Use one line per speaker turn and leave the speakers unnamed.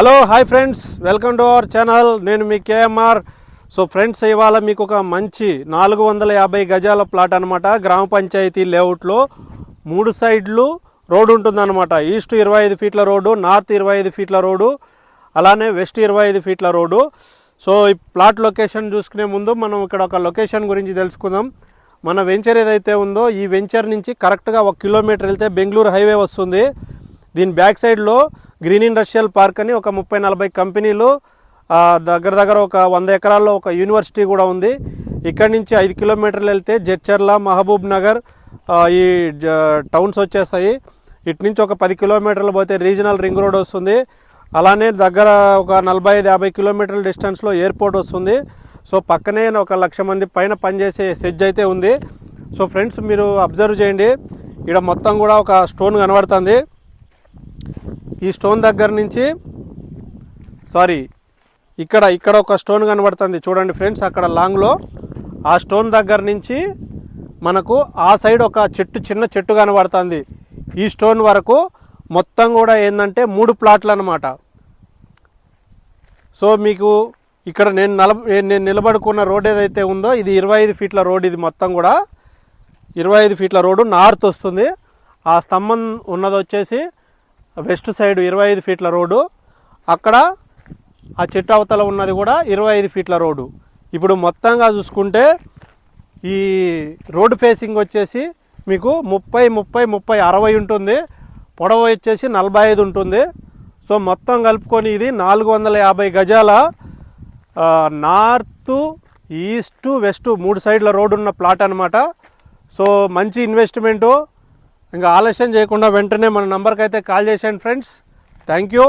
Hello hi friends welcome to our channel నేను మీ KMR so friends ఇవాళ మీకు ఒక మంచి నాలుగు వందల యాభై గజాల ప్లాట్ అనమాట గ్రామ పంచాయతీ లేఅవుట్లో మూడు సైడ్లు రోడ్డు ఉంటుందన్నమాట. ఈస్ట్ ఇరవై ఐదు ఫీట్ల రోడ్డు నార్త్ ఇరవై ఐదు ఫీట్ల రోడ్డు అలానే వెస్ట్ ఇరవై ఐదు ఫీట్ల రోడ్డు. సో ఈ ప్లాట్ లొకేషన్ చూసుకునే ముందు మనం ఇక్కడ ఒక లొకేషన్ గురించి తెలుసుకుందాం. మన వెంచర్ ఏదైతే ఉందో ఈ వెంచర్ నుంచి కరెక్ట్గా ఒక కిలోమీటర్ వెళ్తే బెంగళూరు హైవే వస్తుంది. దీని బ్యాక్ సైడ్లో గ్రీన్ ఇండస్ట్రియల్ పార్క్ అని ఒక ముప్పై నలభై కంపెనీలు దగ్గర దగ్గర ఒక వంద ఎకరాల్లో ఒక యూనివర్సిటీ కూడా ఉంది. ఇక్కడి నుంచి ఐదు కిలోమీటర్లు వెళ్తే జడ్చర్ల మహబూబ్ నగర్ ఈ జ- టౌన్స్ వచ్చేస్తాయి. ఇటు నుంచి ఒక పది కిలోమీటర్లు పోతే రీజనల్ రింగ్ రోడ్ వస్తుంది. అలానే దగ్గర ఒక నలభై ఐదు యాభై కిలోమీటర్ల డిస్టెన్స్లో ఎయిర్పోర్ట్ వస్తుంది. సో పక్కనే ఒక లక్ష మంది పైన పనిచేసే సెజ్ అయితే ఉంది. సో ఫ్రెండ్స్ మీరు అబ్జర్వ్ చేయండి. ఇక్కడ మొత్తం కూడా ఒక స్టోన్ కనబడుతుంది. ఈ స్టోన్ దగ్గర నుంచి సారీ ఇక్కడ ఇక్కడ ఒక స్టోన్ కనబడుతుంది. చూడండి ఫ్రెండ్స్ అక్కడ లాంగ్లో ఆ స్టోన్ దగ్గర నుంచి మనకు ఆ సైడ్ ఒక చెట్టు చిన్న చెట్టు కనబడుతుంది. ఈ స్టోన్ వరకు మొత్తం కూడా ఏంటంటే మూడు ప్లాట్లు అనమాట సో మీకు ఇక్కడ నేను నల నేను నిలబడుకున్న రోడ్ ఏదైతే ఉందో ఇది ఇరవై ఐదు ఫీట్ల రోడ్ ఇది మొత్తం కూడా. ఇరవై ఐదు ఫీట్ల రోడ్డు నార్త్ వస్తుంది. ఆ స్తంభం ఉన్నది వచ్చేసి వెస్ట్ సైడ్ ఇరవై ఐదు ఫీట్ల రోడ్డు అక్కడ ఆ చెట్టు అవతల ఉన్నది కూడా ఇరవై ఐదు ఫీట్ల రోడ్డు. ఇప్పుడు మొత్తంగా చూసుకుంటే ఈ రోడ్ ఫేసింగ్ వచ్చేసి మీకు ముప్పై ముప్పై ముప్పై అరవై ఉంటుంది. పొడవు వచ్చేసి నలభై ఐదు ఉంటుంది. సో మొత్తం కలుపుకొని ఇది నాలుగు వందల యాభై గజాల నార్త్ ఈస్ట్ వెస్ట్ మూడు సైడ్ల రోడ్డు ఉన్న ప్లాట్ అనమాట సో మంచి ఇన్వెస్ట్మెంటు ఇంకా ఆలస్యం చేయకుండా వెంటనే మన నంబర్కి అయితే కాల్ చేసేయండి ఫ్రెండ్స్. Thank you.